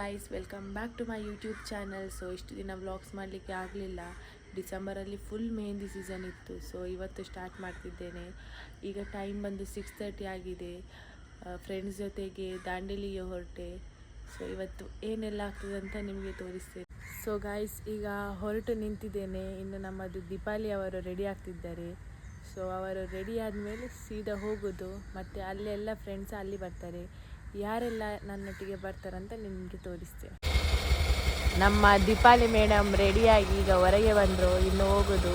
Guys welcome back to my YouTube channel so ಇಷ್ಟು ದಿನ vlogs ಮಾಡಲಿಕ್ಕೆ ಆಗಲಿಲ್ಲ. ಡಿಸೆಂಬರಲ್ಲಿ ಫುಲ್ ಮೆಹಂದಿ ಸೀಸನ್ ಇತ್ತು. ಸೊ ಇವತ್ತು ಸ್ಟಾರ್ಟ್ ಮಾಡ್ತಿದ್ದೇನೆ. ಈಗ ಟೈಮ್ ಬಂದು ಸಿಕ್ಸ್ ತರ್ಟಿ ಆಗಿದೆ. ಫ್ರೆಂಡ್ಸ್ ಜೊತೆಗೆ ದಾಂಡೇಲಿಗೆ ಹೊರಟೆ. ಸೊ ಇವತ್ತು ಏನೆಲ್ಲ ಆಗ್ತದೆ ಅಂತ ನಿಮಗೆ ತೋರಿಸ್ತೇನೆ. ಸೊ ಗಾಯ್ಸ್ ಈಗ ಹೊರಟು ನಿಂತಿದ್ದೇನೆ. ಇನ್ನು ನಮ್ಮದು ದೀಪಾಲಿ ಅವರು ರೆಡಿ ಆಗ್ತಿದ್ದಾರೆ. ಸೊ ಅವರು ರೆಡಿ ಆದಮೇಲೆ ಸೀದಾ ಹೋಗೋದು. ಮತ್ತು ಅಲ್ಲೆಲ್ಲ ಫ್ರೆಂಡ್ಸ್ ಅಲ್ಲಿ ಬರ್ತಾರೆ. ಯಾರೆಲ್ಲ ನನ್ನೊಟ್ಟಿಗೆ ಬರ್ತಾರಂತ ನಿಮಗೆ ತೋರಿಸ್ತೇನೆ. ನಮ್ಮ ದೀಪಾಲಿ ಮೇಡಮ್ ರೆಡಿಯಾಗಿ ಈಗ ಹೊರಗೆ ಬಂದರು ಇನ್ನು ಹೋಗೋದು.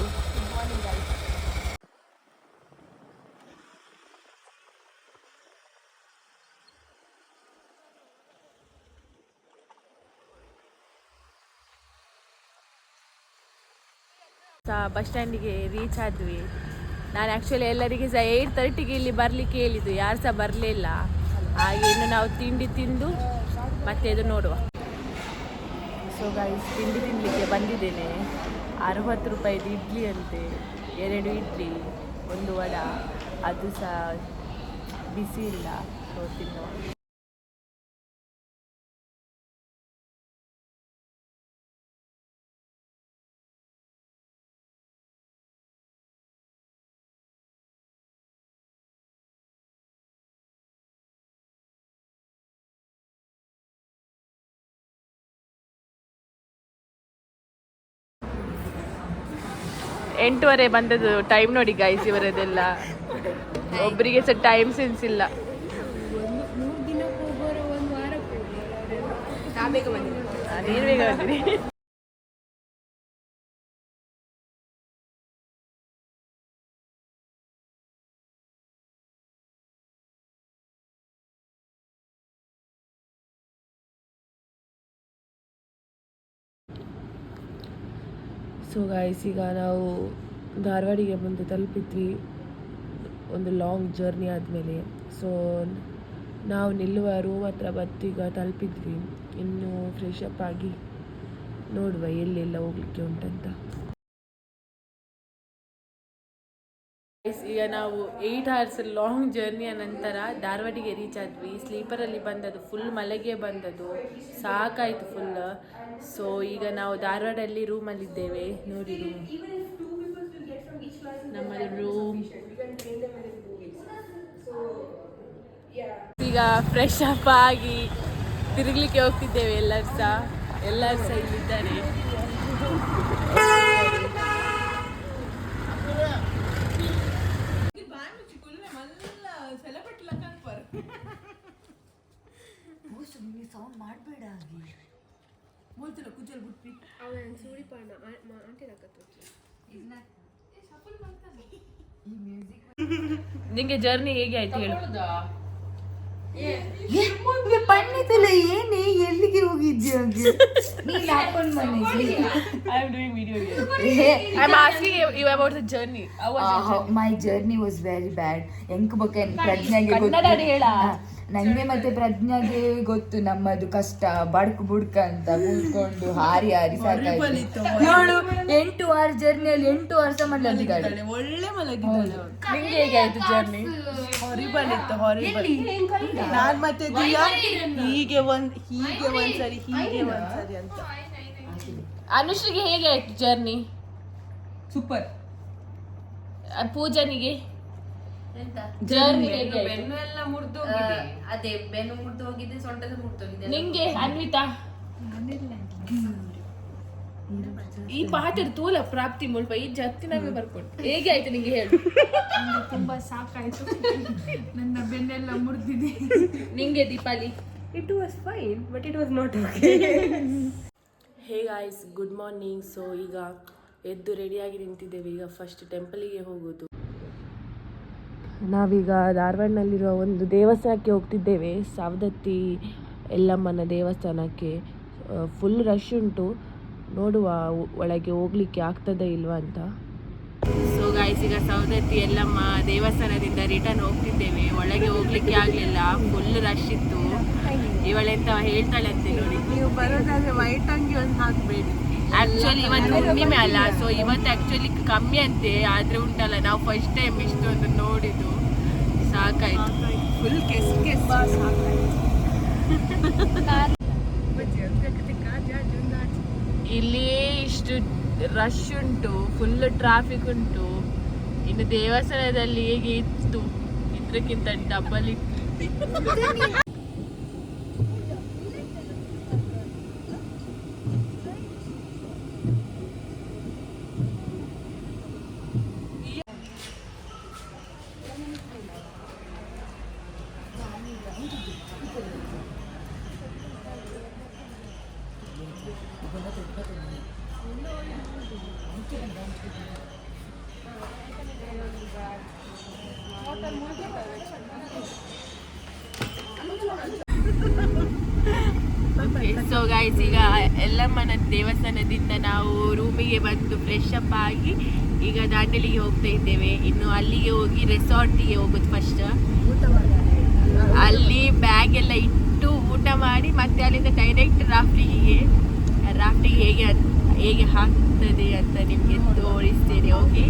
ಸಹ ಬಸ್ ಸ್ಟ್ಯಾಂಡಿಗೆ ರೀಚ್ ಆದ್ವಿ. ನಾನು ಆ್ಯಕ್ಚುಲಿ ಎಲ್ಲರಿಗೆ ಸಹ ಏಯ್ಟ್ ತರ್ಟಿಗೆ ಇಲ್ಲಿ ಬರಲಿಕ್ಕೆ ಹೇಳಿದ್ದು ಯಾರು ಸಹ ಬರಲಿಲ್ಲ. ಹಾಗೆ ಇನ್ನು ನಾವು ತಿಂಡಿ ತಿಂದು ಮತ್ತೆ ಇದು ನೋಡುವ. ಸೊ ಗೈಸ್ ತಿಂಡಿ ತಿನ್ನಲಿಕ್ಕೆ ಬಂದಿದ್ದೇನೆ. ಅರವತ್ತು ರೂಪಾಯಿದು ಇಡ್ಲಿ ಅಂತೆ, ಎರಡು ಇಡ್ಲಿ, ಒಂದು ವಡ, ಅದು ಸಹ ಬಿಸಿ ಇಲ್ಲ ಸೊ ತಿನ್ನುವ. ಎಂಟುವರೆ ಬಂದದ್ದು ಟೈಮ್ ನೋಡಿ ಗೈಸ್ ಇವರದೆಲ್ಲ. ಒಬ್ಬರಿಗೆ ಸಹ ಟೈಮ್ ಸೆನ್ಸ್ ಇಲ್ಲ. ಬೇಗ ಬಂದಿದ್ದೆ ಆ, ನೀನು ಬೇಗ ಬಂದಿರಿ ಗಾಯ್ಸ್ ಈಗ ನಾವು ಧಾರವಾಡಿಗೆ ಬಂದು ತಲುಪಿದ್ವಿ. ಒಂದು ಲಾಂಗ್ ಜರ್ನಿ ಆದಮೇಲೆ. ಸೊ ನಾವು ನಿಲ್ಲುವ ರೂಮ್ ಹತ್ರ ಬತ್ತು ಈಗ ತಲುಪಿದ್ವಿ. ಇನ್ನೂ ಫ್ರೆಶ್ ಅಪ್ ಆಗಿ ನೋಡುವ ಎಲ್ಲೆಲ್ಲ ಹೋಗ್ಲಿಕ್ಕೆ ಉಂಟಂತ. ಈಗ ನಾವು ಏಯ್ಟ್ ಅವರ್ಸ್ ಲಾಂಗ್ ಜರ್ನಿಯ ನಂತರ ಧಾರವಾಡಿಗೆ ರೀಚ್ ಆದ್ವಿ. ಸ್ಲೀಪರಲ್ಲಿ ಬಂದದ್ದು ಫುಲ್ ಮಳೆಗೆ ಬಂದದ್ದು. ಸಾಕಾಯಿತು ಫುಲ್ ಸೊ ಈಗ ನಾವು ಧಾರವಾಡಲ್ಲಿ ರೂಮಲ್ಲಿದ್ದೇವೆ ನೋಡಿ ರೂಮ್ ನಮ್ಮಲ್ಲಿ ರೂಮ್ ಈಗ ಫ್ರೆಶ್ ಅಪ್ ಆಗಿ ತಿರುಗ್ಲಿಕ್ಕೆ ಹೋಗ್ತಿದ್ದೇವೆ ಎಲ್ಲರೂ ಸಹ. ಎಲ್ಲರೂ ಸಹ ಇಲ್ಲಿದ್ದಾರೆ. ಅವನ ಸೂರಿಪಾನ ಆಂಟಿ ನಾಕತ್ತು ನಿಂಗೆ ಜರ್ನಿ ಹೇಗೆ ಆಯ್ತು ಹೇಳು. ಪಣ್ಣೆತಲ್ಲ ಏನೇ ಎಲ್ಲಿಗೆ ಹೋಗಿದ್ಯಾ ನೀನ್ ಹಾಕೊಂಡ್ ಮನೆಗೆ I am doing video here. I'm asking you, you about the journey. How was your journey? My journey was very bad ಎಂಕ್ ಬಗ್ಗೆ ಪ್ರಜ್ಞಾಗೆ ಕನ್ನಡದಲ್ಲಿ ಹೇಳ. ನಂಗೆ ಮತ್ತೆ ಪ್ರಜ್ಞಾಗೆ ಗೊತ್ತು ನಮ್ಮದು ಕಷ್ಟ. ಬಡ್ಕು ಬುಡ್ಕ ಅಂತ ಕೂತ್ಕೊಂಡು ಹಾರಿ ಹಾರಿ ಸಾಕಾಯ್ತು. ನೋಡು ಎಂಟು ವಾರ ಜರ್ನಿಯಲ್ಲಿ ಎಂಟು ವರ್ಷ ಮಲಗಿದ್ದಾಳೆ. ಒಳ್ಳೆ ಮಲಗಿದ್ದಾಳೆ ನಿಂಗೆ ಹೇಗೆ ಆಯ್ತು ಜರ್ನಿ ಹಾರಿಬಲ್ ಇತ್ತು ಹಾರಿಬಲ್ ನಾನ್ ಮತ್ತೆ ದಿಯಾ? ಹೀಗೆ ಒಂದ್ ಹೀಗೆ ಒಂದ್ಸರಿ ಹೀಗೆ ಒಂದ್ಸರಿ ಅಂತ. ಅನುಶ್ರೀಗೆ ಹೇಗೆ ಆಯ್ತು ಜರ್ನಿ ಸೂಪರ್ ಪೂಜನಿಗೆ? ಜರ್ನಿ ಹೇಗೆ ಆಯ್ತು ಬೆನ್ನು ಎಲ್ಲ ಮುರಿದು ಹೋಗಿದೆ ಅದೇ ಬೆನ್ನು ಮುರಿದು ಹೋಗಿದೆ ಸೊಂಟದ ಮುಟ್ಟು ಹೋಗಿದೆ ನಿಂಗೆ ಅನ್ವಿತಾ? ಈ ಪಾತ್ರ ತೂಲ ಪ್ರಾಪ್ತಿ ಮುಲ್ಪ ಈ ಜತ್ತಿ ನಮಗೆ ಬರ್ಕೊಟ್ಟು ಹೇಗೆ ಆಯ್ತು ನಿಂಗೆ ಹೇಳು? ತುಂಬಾ ಸಾಕಾಯ್ತು. ನನ್ನ ಬೆನ್ನೆಲ್ಲ ಮುರಿದಿದೆ. ನಿಂಗೆ Deepali? It was fine but it was not okay hey guys good morning so ಈಗ ಎದ್ದು ರೆಡಿಯಾಗಿ ನಿಂತಿದ್ದೇವೆ. ಈಗ ಫಸ್ಟ್ ಟೆಂಪಲಿಗೆ ಹೋಗೋದು. ನಾವೀಗ ಧಾರವಾಡನಲ್ಲಿರುವ ಒಂದು ದೇವಸ್ಥಾನಕ್ಕೆ ಹೋಗ್ತಿದ್ದೇವೆ. ಸಾವದತ್ತಿ ಎಲ್ಲಮ್ಮನ ದೇವಸ್ಥಾನಕ್ಕೆ. ಫುಲ್ ರಶ್ ಉಂಟು. ನೋಡುವ ಒಳಗೆ ಹೋಗ್ಲಿಕ್ಕೆ ಆಗ್ತದೆ ಇಲ್ವಾ ಅಂತ. ಸೊ ಗಾಯ್ಸ್ ಈಗ ಸವದತ್ತಿ ಎಲ್ಲಮ್ಮ ದೇವಸ್ಥಾನದಿಂದ ರಿಟರ್ನ್ ಹೋಗ್ತಿದ್ದೇವೆ. ಒಳಗೆ ಹೋಗ್ಲಿಕ್ಕೆ ಆಗಲಿಲ್ಲ. ಫುಲ್ ರಶ್ ಇತ್ತು. ಇವಳೆಂತ ಹೇಳ್ತಾಳೆ ಅಂತ ನೋಡಿ. ನೀವು ಬರೋದಾದ್ರೆ ವೈಟ್ ಅಂಗಿ ಒಂದು ಹಾಕ್ಬೇಡಿ. ಆಕ್ಚುಲಿ ಇವತ್ತು ಹುಣ್ಣಿಮೆ ಅಲ್ಲ ಸೊ ಇವತ್ತು ಆ್ಯಕ್ಚುಲಿ ಕಮ್ಮಿ ಅಂತೆ ಆದ್ರೆ ಉಂಟಲ್ಲ ನಾವು ಫಸ್ಟ್ ಟೈಮ್ ಇಷ್ಟು ಇಷ್ಟೊಂದು ನೋಡಿದ್ದು. ಸಾಕಾಯ್ತು. ಫುಲ್ ಕೆಸ್ ಕೆಸ್ ಇಲ್ಲಿ ಇಷ್ಟು ರಶ್ ಉಂಟು ಫುಲ್ ಟ್ರಾಫಿಕ್ ಉಂಟು. ಇನ್ನು ದೇವಸ್ಥಾನದಲ್ಲಿ ಹೇಗೆ ಇತ್ತು? ಇದ್ರಕ್ಕಿಂತ ಡಬಲ್ ಇತ್ತು. ಸೊ ಗೈಸ್ ಈಗ ಎಲ್ಲಮ್ಮನ ದೇವಸ್ಥಾನದಿಂದ ನಾವು ರೂಮಿಗೆ ಬಂದು ಫ್ರೆಶ್ ಅಪ್ ಆಗಿ ಈಗ ದಾಂಡೇಲಿಗೆ ಹೋಗ್ತಾ ಇದ್ದೇವೆ. ಇನ್ನು ಅಲ್ಲಿಗೆ ಹೋಗಿ ರೆಸಾರ್ಟಿಗೆ ಹೋಗೋದು ಫಸ್ಟ್ ಅಲ್ಲಿ ಬ್ಯಾಗ್ ಎಲ್ಲ ಇಟ್ಟು ಊಟ ಮಾಡಿ ಮತ್ತೆ ಅಲ್ಲಿಂದ ಡೈರೆಕ್ಟ್ ರಾಫ್ಟಿಗೆ ರಾಫ್ಟಿಗೆ ಹೇಗೆ ಹೇಗೆ ಹಾಕ್ತದೆ ಅಂತ ನಿಮಗೆ ತೋರಿಸ್ತೇನೆ ಓಕೆ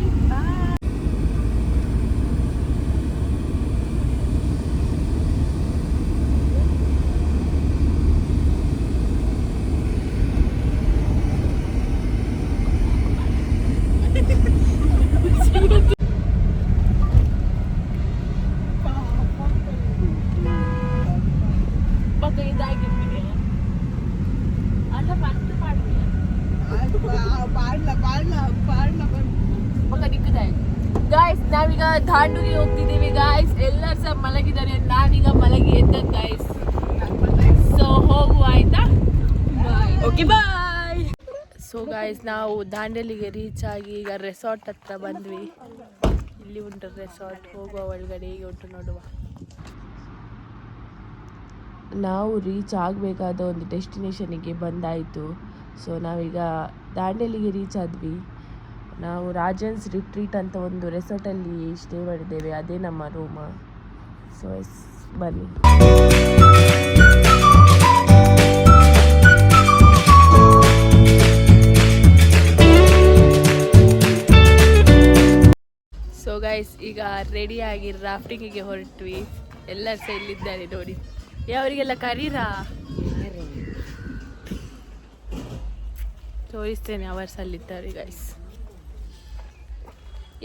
ಪಕ್ಕ ಇದಾಗಿರ್ತೀನಿ ಅಲ್ಲ ಫಸ್ಟ್ ಮಾಡ್ತೀನಿ ಪಕ್ಕ ದಿಕ್ಕದಾಯ್ತು ಗಾಯ್ಸ್ ನಾವೀಗ ದಾಂಡುಗೆ ಹೋಗ್ತಿದ್ದೀವಿ ಗಾಯ್ಸ್ ಎಲ್ಲರೂ ಸಹ ಮಲಗಿದ್ದಾರೆ ನಾವೀಗ ಮಲಗಿ ಎದ್ದ ಗಾಯ್ಸ್ ಸೊ ಹೋಗುವ ಆಯ್ತಾ ಓಕೆ ಬಾಯ್ ಸೊ ಗಾಯ್ಸ್ ನಾವು ದಾಂಡೇಲಿಗೆ ರೀಚ್ ಆಗಿ ಈಗ ರೆಸಾರ್ಟ್ ಹತ್ರ ಬಂದ್ವಿ. ಇಲ್ಲಿ ಉಂಟು ರೆಸಾರ್ಟ್ ಹೋಗುವ ಒಳಗಡೆ ಹೀಗೆ ಉಂಟು ನೋಡುವ. ನಾವು ರೀಚ್ ಆಗಬೇಕಾದ ಒಂದು ಡೆಸ್ಟಿನೇಷನಿಗೆ ಬಂದಾಯಿತು. ಸೊ ನಾವೀಗ ದಾಂಡೇಲಿಗೆ ರೀಚ್ ಆದ್ವಿ. ನಾವು ರಾಜನ್ಸ್ ರಿಟ್ರೀಟ್ ಅಂತ ಒಂದು ರೆಸಾರ್ಟಲ್ಲಿ ಸ್ಟೇ ಮಾಡಿದ್ದೇವೆ. ಅದೇ ನಮ್ಮ ರೂಮ ಸೊ ಎಸ್ ಬನ್ನಿ. ಸೊ ಗೈಸ್ ಈಗ ರೆಡಿಯಾಗಿ ರಾಫ್ಟಿಂಗಿಗೆ ಹೊರಟ್ವಿ. ಎಲ್ಲ ಸಹ ಇಲ್ಲಿದ್ದಾರೆ ನೋಡಿ. ಅವರಿಗೆಲ್ಲ ಕರೀರಾ? ತೋರಿಸ್ತೇನೆ ಅವರ್ಸ್ ಅಲ್ಲಿದ್ದಾರೆ ಗೈಸ್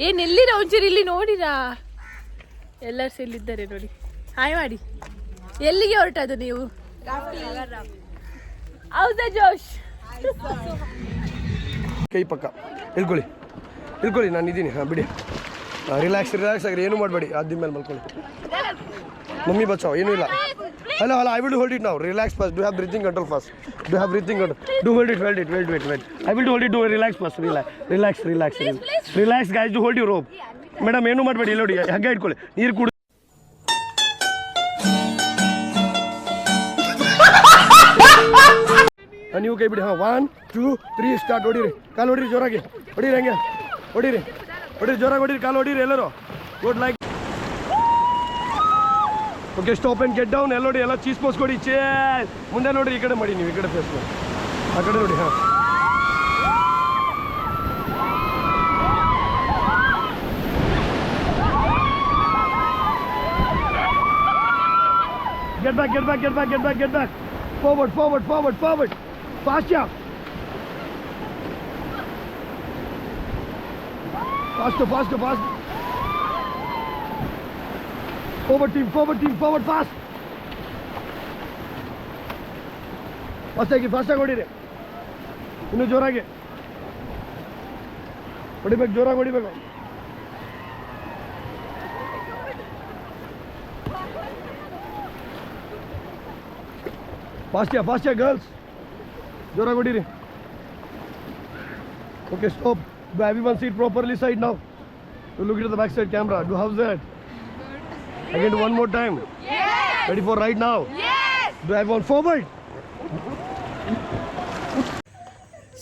ಏನ್ ಎಲ್ಲಿರ ಒಂಚೂರು ಇಲ್ಲಿ ನೋಡಿರಾ? ಎಲ್ಲರೂ ಸಹ ಇಲ್ಲಿದ್ದಾರೆ ನೋಡಿ. ಹಾಯ್ ಮಾಡಿ. ಎಲ್ಲಿಗೆ ಹೊರಟದು ನೀವು? ಹೌದಾ ಜೋಶ್? ಕೈ ಪಕ್ಕ. ಇಳ್ಕೊಳ್ಳಿ. ಇಳ್ಕೊಳ್ಳಿ, ನಾನು ಇದ್ದೀನಿ. ಹಾಂ, ಬಿಡಿ. ರಿಲ್ಯಾಕ್ಸ್ ರಿಲ್ಯಾಕ್ಸ್ ಆಗ್ರಿ ಏನು ಮಾಡಬೇಡಿ. ಅದ್ರ ಮೇಲೆ ಮಲ್ಕೊಳ್ಳಿ. ಮಮ್ಮಿ ಬಚಾವ್ ಏನೂ ಇಲ್ಲ. Hello hello I will hold it ನಾವು relax first do have breathing control first do have breathing control do hold it hold it wait wait wait I will hold it do relax first relax relax relax relax guys do hold you rope madam ಏನು ಮಾಡಬೇಡಿ ಇಲ್ಲ ನೋಡಿ ಹಗ್ಗ ಇಟ್ಕೊಳ್ಳಿ. ನೀರು ಕುಡಿ. ನೀವು ಕೈ ಬಿಡಿ ಹಾಂ ಒನ್ ಟೂ ತ್ರೀ ಸ್ಟಾರ್ಟ್ ಹೊಡೀರಿ. ಕಾಲು ಹೊಡೀರಿ ಜೋರಾಗಿ. ಹೊಡೀರಿ ಹಂಗೆ. ಹೊಡೀರಿ. ಹೊಡೀರಿ ಜೋರಾಗಿ ಹೊಡೀರಿ ಕಾಲು ಹೊಡೀರಿ ಎಲ್ಲರೂ good like okay stop and get down ಎಲ್ಲ ನೋಡಿ ಎಲ್ಲ ಚೀಸ್ ಪೋಸ್ ಕೊಡಿ ಚೇ ಮುಂದೆ ನೋಡಿ ಈ ಕಡೆ ಮಾಡಿ ನೀವು ಈ ಕಡೆ ಫೇಸ್ ಮಾಡಿ ಆ ಕಡೆ ನೋಡಿ ಹಾಂ Get back, get back, get back, get back, get back. Forward, forward, forward, forward. Fast, yeah. Faster, faster, faster. Forward team, forward team, forward fast. ಫಾಸ್ಟಾಗಿ ಫಾಸ್ಟಾಗಿ ಹೊಡೀರಿ ಇನ್ನು ಜೋರಾಗಿ ಹೊಡಿಬೇಕು ಜೋರಾಗಿ ಹೊಡಿಬೇಕು ಫಾಸ್ಟ್ಯಾ ಫಾಸ್ಟ್ಯಾ ಗರ್ಲ್ಸ್ ಜೋರಾಗಿ ಹೊಡೀರಿ okay stop do have one seat properly side ನಾವು to look it the back side camera do house that again one more time ready for right ನಾವು do have one forward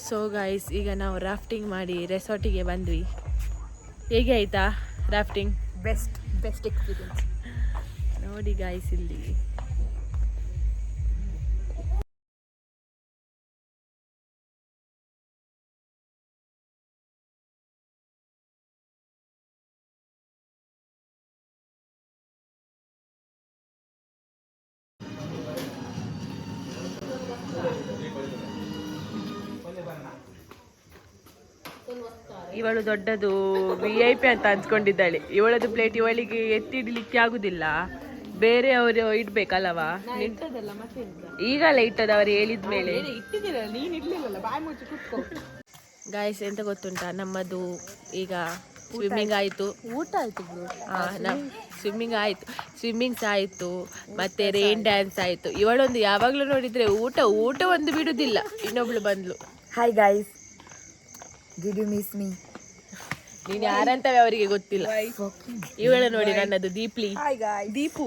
so guys ಈಗ ನಾವು rafting ಮಾಡಿ ರೆಸಾರ್ಟಿಗೆ ಬಂದ್ವಿ. ಹೇಗೆ ಆಯ್ತಾ rafting best best experience ನೋಡಿ ಗಾಯ್ಸ್ ಇಲ್ಲಿ. ಇವಳು ದೊಡ್ಡದು ವಿ ಐ ಪಿ ಅಂತ ಅನ್ಸ್ಕೊಂಡಿದ್ದಾಳೆ. ಇವಳದು ಪ್ಲೇಟ್ ಇವಳಿಗೆ ಎತ್ತಿಡ್ಲಿಕ್ಕೆ ಆಗುದಿಲ್ಲ. ಬೇರೆ ಅವರು ಇಡ್ಬೇಕಲ್ಲವಾ? ಈಗಲ್ಲ ಇಟ್ಟದ ಅವ್ರು ಹೇಳಿದ ಮೇಲೆ. ಇಟ್ಟಿದ್ದೀರಲ್ಲ ನೀನ್ ಇಡ್ಲಿಲ್ಲಲ್ಲ ಬಾಯಿ ಮುಚ್ಚಿ ಕುತ್ಕೋ. ಗಾಯಸ್ ಎಂತ ಗೊತ್ತುಂಟಾ? ನಮ್ಮದು ಈಗ ಸ್ವಿಮ್ಮಿಂಗ್ ಆಯಿತು. ಊಟ ಆಯ್ತು ಬ್ರೋ. ಸ್ವಿಮ್ಮಿಂಗ್ ಆಯಿತು. ಸ್ವಿಮ್ಮಿಂಗ್ಸ್ ಆಯಿತು. ಮತ್ತೆ ರೈನ್ ಡ್ಯಾನ್ಸ್ ಆಯಿತು. ಇವಳೊಂದು ಯಾವಾಗಲೂ ನೋಡಿದ್ರೆ ಊಟ ಊಟ ಒಂದು ಬಿಡುದಿಲ್ಲ. ಇನ್ನೊಬ್ಳು ಬಂದ್ಲು. Hi guys did you miss me ನೀನು ಯಾರಂತವೇ ಅವರಿಗೆ ಗೊತ್ತಿಲ್ಲ. ಇವಳ ನೋಡಿ ನನ್ನದು ದೀಪ್ಲಿ. ದೀಪು.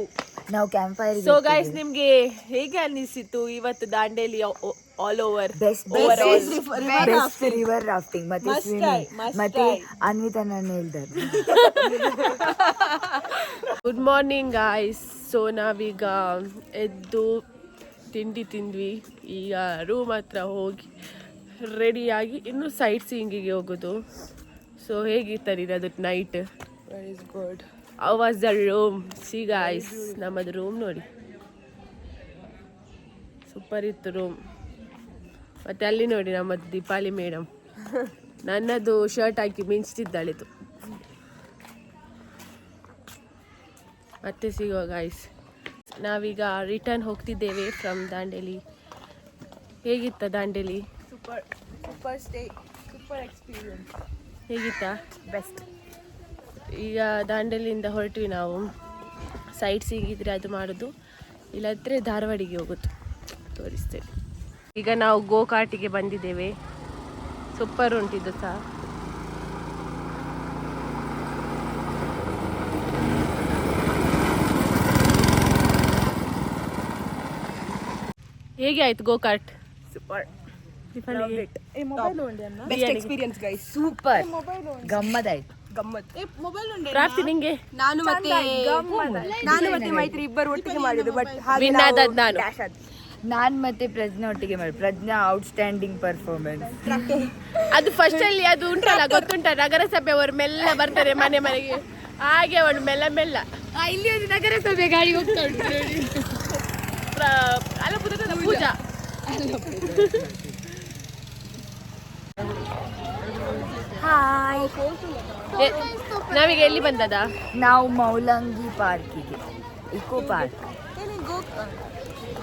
ನಾವು ಕ್ಯಾಂಪ್ ಫೈರ್ ಸೊ ಗೈಸ್ ನಿಮ್ಗೆ ಹೇಗೆ ಅನ್ನಿಸಿತು ಇವತ್ತು Dandeli all over best river rafting ಮತ್ತೆ ಸ್ವಿಮ್ಮಿಂಗ್ ಮತ್ತೆ ಅನ್ವಿತಾ ನಾನು ಹೇಳ್ದೆ ಗುಡ್ ಮಾರ್ನಿಂಗ್ ಗಾಯ್ಸ್ ಸೊ ನಾವೀಗ ಎದ್ದು ತಿಂಡಿ ತಿಂದ್ವಿ. ಈಗ ರೂಮ್ ಹತ್ರ ಹೋಗಿ ರೆಡಿಯಾಗಿ ಇನ್ನು ಸೈಟ್ ಸೀಯಿಂಗಿಗೆ ಹೋಗೋದು. ಸೊ ಹೇಗಿತ್ತು ಅದು night is good was the room ಸೀಗ ಐಸ್ ನಮ್ಮದು ರೂಮ್ ನೋಡಿ. ಸೂಪರ್ ಇತ್ತು ರೂಮ್ ಮತ್ತೆ ಅಲ್ಲಿ ನೋಡಿ ನಮ್ಮದು ದೀಪಾಲಿ ಮೇಡಮ್. ನನ್ನದು ಶರ್ಟ್ ಹಾಕಿ ಮಿಂಚ್ತಿದ್ದಾಳಿತು ಮತ್ತೆ ಸಿಗುವ ಗಾಯ್ಸ್ ನಾವೀಗ ರಿಟರ್ನ್ ಹೋಗ್ತಿದ್ದೇವೆ from Dandeli ಹೇಗಿತ್ತ Dandeli super super stay super experience ಹೇಗಿತ್ತಾ? Best ಈಗ ದಾಂಡೇಲಿಯಿಂದ ಹೊರಟ್ವಿ ನಾವು. ಸೈಟ್ ಸಿಗಿದ್ರೆ ಅದು ಮಾಡೋದು. ಇಲ್ಲದ್ರೆ ಧಾರವಾಡಿಗೆ ಹೋಗೋದು. ತೋರಿಸ್ತೇವೆ ಈಗ ನಾವು ಗೋಕಾಟಿಗೆ ಬಂದಿದ್ದೇವೆ. ಸೂಪರ್ ಉಂಟಿದ್ದು ಸಹ ಹೇಗೆ ಆಯ್ತು ಗೋಕಾಟ್? Super best experience guys super ಗಮ್ಮತ್. ನಿಂಗೆ? ನಾನು ಮತ್ತೆ ನಾನು ಮತ್ತೆ ಮೈತ್ರಿ ಇಬ್ಬರು ಒಟ್ಟಿಗೆ ಮಾಡಿದ್ದು ಬಟ್ ವಿನ್ ಆದದ್ದು ನಾನು. ನಾನ್ ಮತ್ತೆ ಪ್ರಜ್ಞಾ ಒಟ್ಟಿಗೆ ಮಾಡಿ ಪ್ರಜ್ಞಾ ಔಟ್ಸ್ಟ್ಯಾಂಡಿಂಗ್ ಪರ್ಫಾರ್ಮೆನ್ಸ್ ಅದು ಫಸ್ಟ್ ಅಲ್ಲಿ ಅದು ಉಂಟಲ್ಲ ಗೊತ್ತುಂಟ? ನಗರಸಭೆ ಅವರು ಮೆಲ್ಲ ಬರ್ತಾರೆ ಮನೆ ಮನೆಗೆ. ಹಾಗೆ ಅವಳು ಮೆಲ್ಲ ಮೆಲ್ಲ. ಇಲ್ಲಿ ಒಂದು ನಗರಸಭೆ ಗಾಡಿ ಹೋಗ್ತಾ ಉಂಟು ನೋಡಿ. ಅಲ್ಲ ಪೂಜಾ. ಎ- ನಾವೀಗ ಎಲ್ಲಿ ಬಂದದ? ನಾವು ಮೌಲಂಗಿ ಪಾರ್ಕಿಗೆ ಇಕೋ ಪಾರ್ಕ್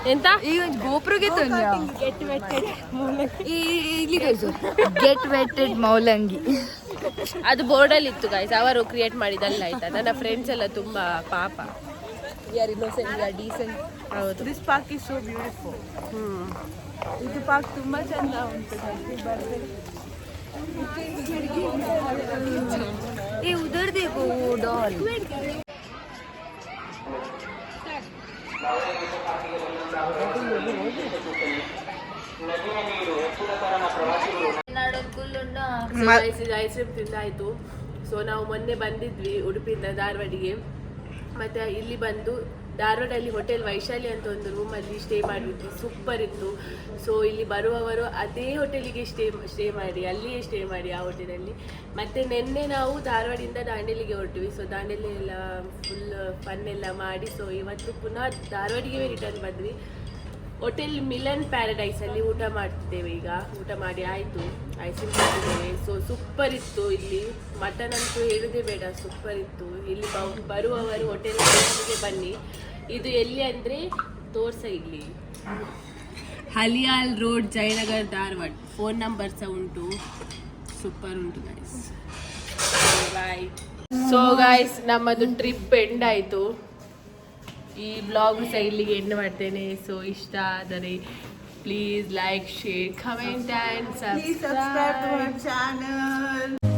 ಎಂತ? ಈ ಒಂದು ಗೋಪುರಗೆ ಇಲ್ಲಿ ಗೆಟ್ ವೆಟೆಡ್ ಮೌಲಂಗಿ. ಅದು ಬೋರ್ಡಲ್ಲಿ ಇತ್ತು ಗಾಯ್ಸ್ ಅವರು ಕ್ರಿಯೇಟ್ ಮಾಡಿದಲ್ಲ ಆಯ್ತಾ? ನನ್ನ ಫ್ರೆಂಡ್ಸ್ ಎಲ್ಲ ತುಂಬಾ ಪಾಪ. ಆರ್ ಇನ್ನೋಸೆಂಟ್ ಆರ್ ಡೀಸೆಂಟ್ ಹೌದು. This park is so beautiful hmm. ಇದು ಪಾರ್ಕ್ ತುಂಬಾ ಚಂದ ಉಂಟು ನನಗೆ ಬರ್ಬೇಕು ಏ ಉದರ್ वो डॉल ಐಸ್ ಕ್ರೀಮ್ ತಿಂದಾಯ್ತು ಸೊ ನಾವು ಮೊನ್ನೆ ಬಂದಿದ್ವಿ ಉಡುಪಿಯಿಂದ ಧಾರವಾಡಿಗೆ. ಮತ್ತೆ ಇಲ್ಲಿ ಬಂದು ಧಾರವಾಡಲ್ಲಿ ಹೋಟೆಲ್ ವೈಶಾಲಿ ಅಂತ ಒಂದು ರೂಮಲ್ಲಿ ಸ್ಟೇ ಮಾಡಿದ್ವಿ. ಸೂಪರ್ ಇತ್ತು. ಸೊ ಇಲ್ಲಿ ಬರುವವರು ಅದೇ ಹೋಟೆಲಿಗೆ ಸ್ಟೇ ಸ್ಟೇ ಮಾಡಿ, ಅಲ್ಲಿಯೇ ಸ್ಟೇ ಮಾಡಿ ಆ ಹೋಟೆಲಲ್ಲಿ. ಮತ್ತು ನಿನ್ನೆ ನಾವು ಧಾರವಾಡಿಂದ ದಾಂಡೇಲಿಗೆ ಹೊರಟ್ವಿ. ಸೊ ದಾಂಡೇಲಿ ಎಲ್ಲ ಫುಲ್ ಫನ್ ಎಲ್ಲ ಮಾಡಿ ಸೊ ಇವತ್ತು ಪುನಃ ಧಾರವಾಡಿಗೆ ರಿಟರ್ನ್ ಬಂದ್ವಿ. ಹೋಟೆಲ್ ಮಿಲನ್ ಪ್ಯಾರಡೈಸ್ ಅಲ್ಲಿ ಊಟ ಮಾಡ್ತಿದ್ದೇವೆ ಈಗ. ಊಟ ಮಾಡಿ ಆಯಿತು. ಐಸ್ ಕ್ರೀಮ್ ಸೊ ಸೂಪರ್ ಇತ್ತು ಇಲ್ಲಿ. ಮಟನ್ ಅಂತೂ ಹೇಳುದೇ ಬೇಡ ಸೂಪರ್ ಇತ್ತು. ಇಲ್ಲಿ ಬರುವವರು ಹೋಟೆಲ್ ಬನ್ನಿ. ಇದು ಎಲ್ಲಿ ಅಂದರೆ ತೋರ್ಸ ಇಲ್ಲಿ. Haliyal road Jayanagar Dharwad. Phone number ಸಹ ಉಂಟು. ಸೂಪರ್ ಉಂಟು ಗೈಸ್ ಬಾಯ್ ಸೊ ಗಾಯ್ಸ್ ನಮ್ಮದು ಟ್ರಿಪ್ ಎಂಡ್ ಆಯಿತು. ಈ ಬ್ಲಾಗ್ ಸಹ ಇಲ್ಲಿಗೆ ಎಂಡ್ ಮಾಡ್ತೇನೆ. ಸೊ ಇಷ್ಟ ಆದರೆ please like share comment and to subscribe our channel.